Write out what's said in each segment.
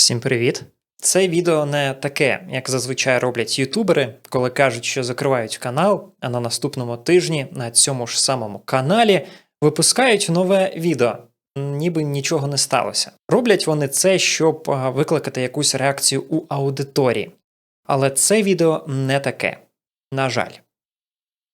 Всім привіт! Це відео не таке, як зазвичай роблять ютубери, коли кажуть, що закривають канал, а на наступному тижні на цьому ж самому каналі випускають нове відео, ніби нічого не сталося. Роблять вони це, щоб викликати якусь реакцію у аудиторії. Але це відео не таке. На жаль.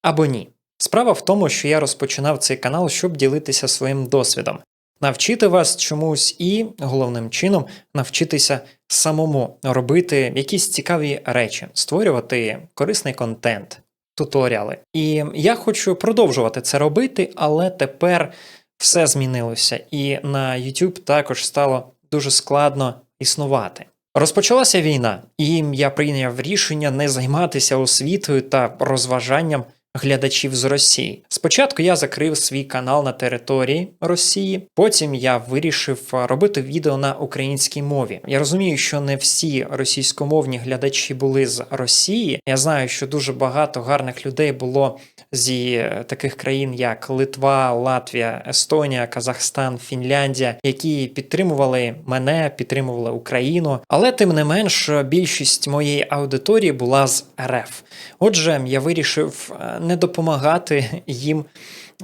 Або ні. Справа в тому, що я розпочинав цей канал, щоб ділитися своїм досвідом, навчити вас чомусь і, головним чином, навчитися самому робити якісь цікаві речі, створювати корисний контент, туторіали. І я хочу продовжувати це робити, але тепер все змінилося, і на YouTube також стало дуже складно існувати. Розпочалася війна, і я прийняв рішення не займатися освітою та розважанням глядачів з Росії. Спочатку я закрив свій канал на території Росії, потім я вирішив робити відео на українській мові. Я розумію, що не всі російськомовні глядачі були з Росії. Я знаю, що дуже багато гарних людей було зі е, таких країн, як Литва, Латвія, Естонія, Казахстан, Фінляндія, які підтримували мене, підтримували Україну. Але тим не менш, більшість моєї аудиторії була з РФ. Отже, я вирішив е, не допомагати їм.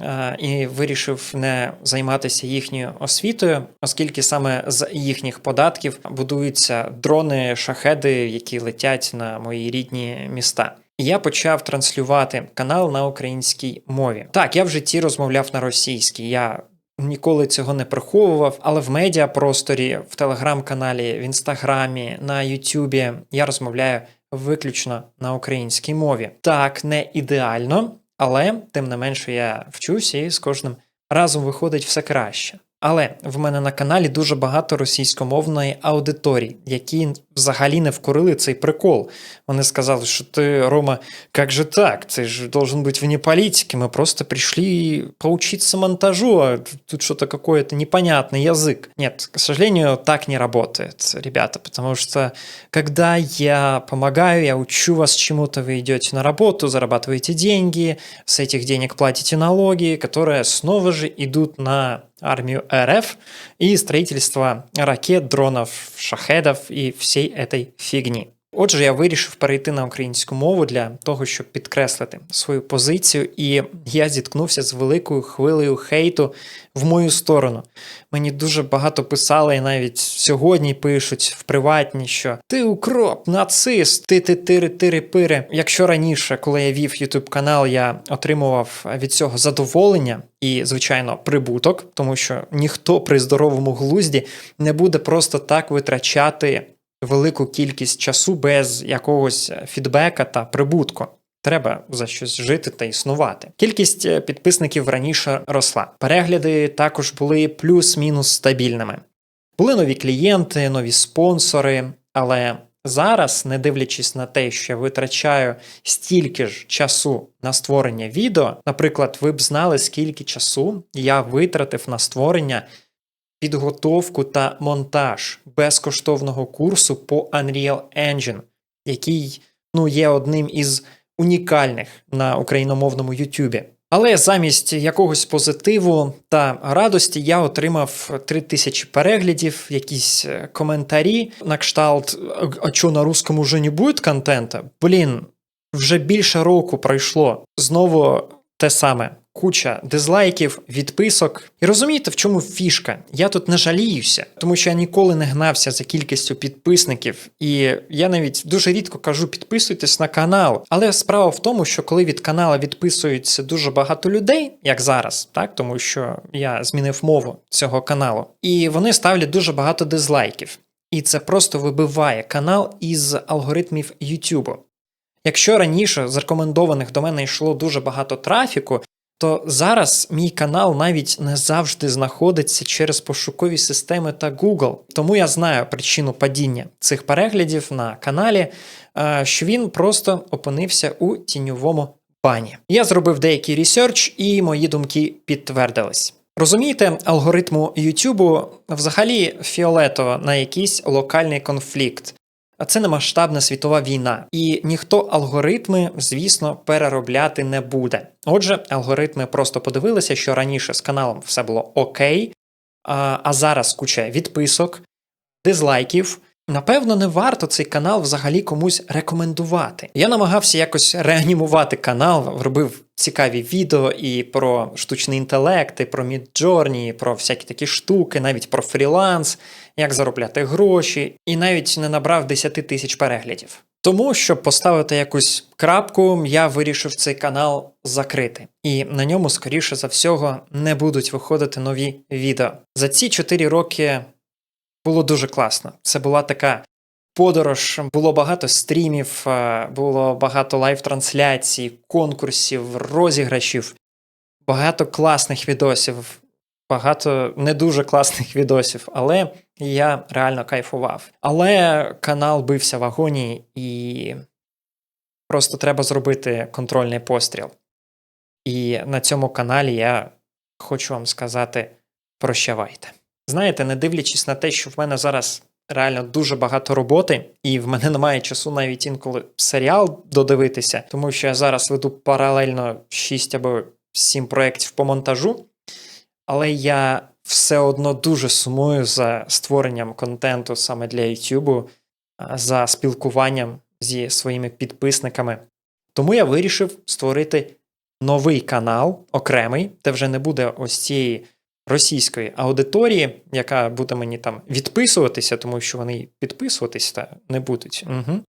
е, І вирішив не займатися їхньою освітою, оскільки саме з їхніх податків будуються дрони, шахеди, які летять на мої рідні міста. І Я почав транслювати канал на українській мові. Так, я в житті розмовляв на російській. Я ніколи цього не приховував, але в медіапросторі, в телеграм-каналі, в інстаграмі, на Ютубі я розмовляю виключно на українській мові. Так, не ідеально, але тим не менше я вчуся і з кожним разом виходить все краще. Але в мене на каналі дуже багато російськомовної аудиторії, які взагалі не вкорили цей прикол. Вони сказали, що ти, Рома, як же так? Ты же должен быть вне политики. Мы просто пришли поучиться монтажу, а тут что-то какой-то непонятный язык. Нет, к сожалению, так не работает, ребята, потому что когда я помогаю, я учу вас чему-то, вы идете на работу, зарабатываете деньги, с этих денег платите налоги, которые снова же идут на армию РФ и строительство ракет, дронов, шахедов и всей этой фігні. Отже, я вирішив перейти на українську мову для того, щоб підкреслити свою позицію, і я зіткнувся з великою хвилею хейту в мою сторону. Мені дуже багато писали, і навіть сьогодні пишуть в приватні, що ти укроп, нацист, ти ти тири тири пири. Якщо раніше, коли я вів YouTube канал, я отримував від цього задоволення і, звичайно, прибуток, тому що ніхто при здоровому глузді не буде просто так витрачати велику кількість часу без якогось фідбека та прибутку. Треба за щось жити та існувати. Кількість е, підписників раніше росла. Перегляди також були плюс-мінус стабільними. Були нові клієнти, нові спонсори, але зараз, не дивлячись на те, що я витрачаю стільки ж часу на створення відео, наприклад, ви б знали, скільки часу я витратив на створення підготовку та монтаж безкоштовного курсу по Unreal Engine, який ну, є одним із унікальних на україномовному Ютубі. Але замість якогось позитиву та радості я отримав 3000 переглядів, якісь е, коментарі на кшталт «А- чо на русскому вже не буде контента? Блін, вже більше року пройшло. Знову те саме. Куча дизлайків, відписок. І розумієте, в чому фішка? Я тут не жаліюся, тому що я ніколи не гнався за кількістю підписників, і я навіть дуже рідко кажу підписуйтесь на канал. Але справа в тому, що коли від канала відписується дуже багато людей, як зараз, так тому що я змінив мову цього каналу, і вони ставлять дуже багато дизлайків. І це просто вибиває канал із алгоритмів YouTube. Якщо раніше з рекомендованих до мене йшло дуже багато трафіку, то зараз мій канал навіть не завжди знаходиться через пошукові системи та Google. Тому я знаю причину падіння цих переглядів на каналі, е, що він просто опинився у тіньовому бані. Я зробив деякий ресерч, і мої думки підтвердились. Розумієте, алгоритму YouTube взагалі фіолетово на якийсь локальний конфлікт. А це не масштабна світова війна, і ніхто алгоритми, звісно, переробляти не буде. Отже, алгоритми просто подивилися, що раніше з каналом все було окей, а, а зараз куча відписок, дизлайків, Напевно, не варто цей канал взагалі комусь рекомендувати. Я намагався якось реанімувати канал, робив цікаві відео і про штучний інтелект, і про Midjourney, і про всякі такі штуки, навіть про фріланс, як заробляти гроші, і навіть не набрав 10 тисяч переглядів. Тому, щоб поставити якусь крапку, я вирішив цей канал закрити, і на ньому, скоріше за всього, не будуть виходити нові відео. За ці 4 роки було дуже класно. Це була така подорож, було багато стрімів, е, було багато лайв-трансляцій, конкурсів, розіграшів, багато класних відосів, багато не дуже класних відосів, але я реально кайфував. Але канал бився в агонії, і просто треба зробити контрольний постріл. І на цьому каналі я хочу вам сказати прощавайте. Знаєте, не дивлячись на те, що в мене зараз реально дуже багато роботи, і в мене немає часу навіть інколи серіал додивитися, тому що я зараз веду паралельно 6 або 7 проєктів по монтажу, але я все одно дуже сумую за створенням контенту саме для YouTube, за спілкуванням зі своїми підписниками. Тому я вирішив створити новий канал окремий, де вже не буде ось цієї російської аудиторії, яка буде мені там відписуватися, тому що вони підписуватися не будуть. Угу.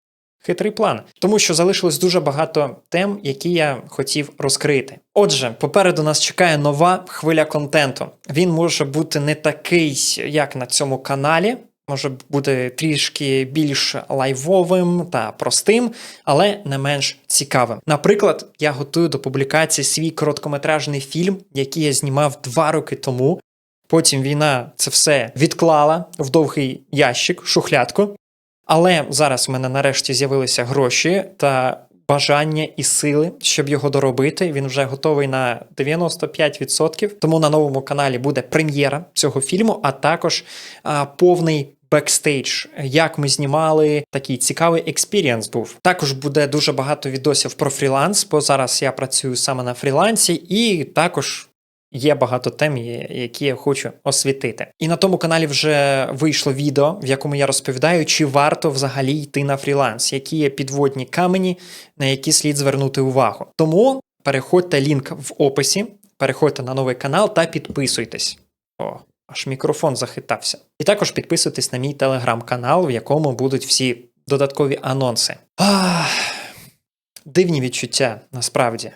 Хитрий план, тому що залишилось дуже багато тем, які я хотів розкрити. Отже, попереду нас чекає нова хвиля контенту. Він може бути не такий, як на цьому каналі. Може бути трішки більш лайвовим та простим, але не менш цікавим. Наприклад, я готую до публікації свій короткометражний фільм, який я знімав два роки тому. Потім війна це все відклала в довгий ящик, шухлядку. Але зараз в мене нарешті з'явилися гроші та бажання і сили, щоб його доробити. Він вже готовий на 95%. Тому на новому каналі буде прем'єра цього фільму, а також а, повний. Бекстейдж, як ми знімали, такий цікавий експірієнс був. Також буде дуже багато відосів про фріланс, бо зараз я працюю саме на фрілансі, і також Є багато тем, які я хочу освітити. І на тому каналі вже вийшло відео, в якому я розповідаю, чи варто взагалі йти на фріланс, які є підводні камені, на які слід звернути увагу. Тому переходьте лінк в описі, переходьте на новий канал та підписуйтесь. О, аж мікрофон захитався. І також підписуйтесь на мій телеграм-канал, в якому будуть всі додаткові анонси. Ах, дивні відчуття насправді.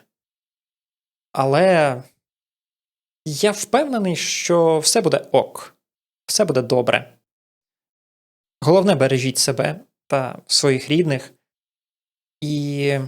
Але. Я впевнений, що все буде ок, все буде добре. Головне, бережіть себе та своїх рідних. І